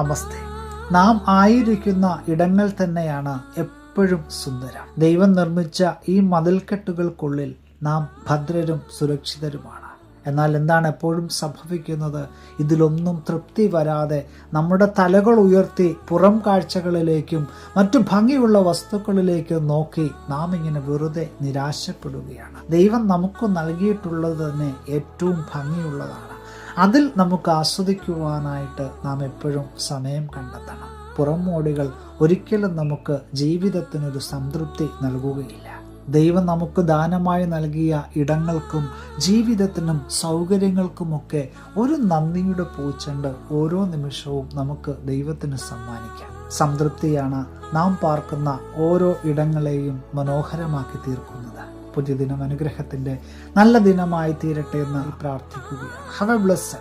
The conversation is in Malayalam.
നമസ്തേ. നാം ആയിരിക്കുന്ന ഇടങ്ങൾ തന്നെയാണ് എപ്പോഴും സുന്ദരം. ദൈവം നിർമ്മിച്ച ഈ മതിൽക്കെട്ടുകൾക്കുള്ളിൽ നാം ഭദ്രരും സുരക്ഷിതരുമാണ്. എന്നാൽ എന്താണ് എപ്പോഴും സംഭവിക്കുന്നത്? ഇതിലൊന്നും തൃപ്തി വരാതെ നമ്മുടെ തലകൾ ഉയർത്തി പുറം കാഴ്ചകളിലേക്കും മറ്റു ഭംഗിയുള്ള വസ്തുക്കളിലേക്കും നോക്കി നാം ഇങ്ങനെ വെറുതെ നിരാശപ്പെടുകയാണ്. ദൈവം നമുക്ക് നൽകിയിട്ടുള്ളത് തന്നെ ഏറ്റവും ഭംഗിയുള്ളതാണ്. അതിൽ നമുക്ക് ആസ്വദിക്കുവാനായിട്ട് നാം എപ്പോഴും സമയം കണ്ടെത്തണം. പുറമോടികൾ ഒരിക്കലും നമുക്ക് ജീവിതത്തിനൊരു സംതൃപ്തി നൽകുകയില്ല. ദൈവം നമുക്ക് ദാനമായി നൽകിയ ഇടങ്ങൾക്കും ജീവിതത്തിനും സൗകര്യങ്ങൾക്കുമൊക്കെ ഒരു നന്ദിയുടെ പൂച്ചണ്ട് ഓരോ നിമിഷവും നമുക്ക് ദൈവത്തിന് സമ്മാനിക്കാം. സംതൃപ്തിയാണ് നാം പാർക്കുന്ന ഓരോ ഇടങ്ങളെയും മനോഹരമാക്കി തീർക്കുന്നത്. പുതിയ ദിനം അനുഗ്രഹത്തിന്റെ നല്ല ദിനമായി തീരട്ടെ എന്ന് പ്രാർത്ഥിക്കുകയാണ്. ഹവ ബ്ലസ്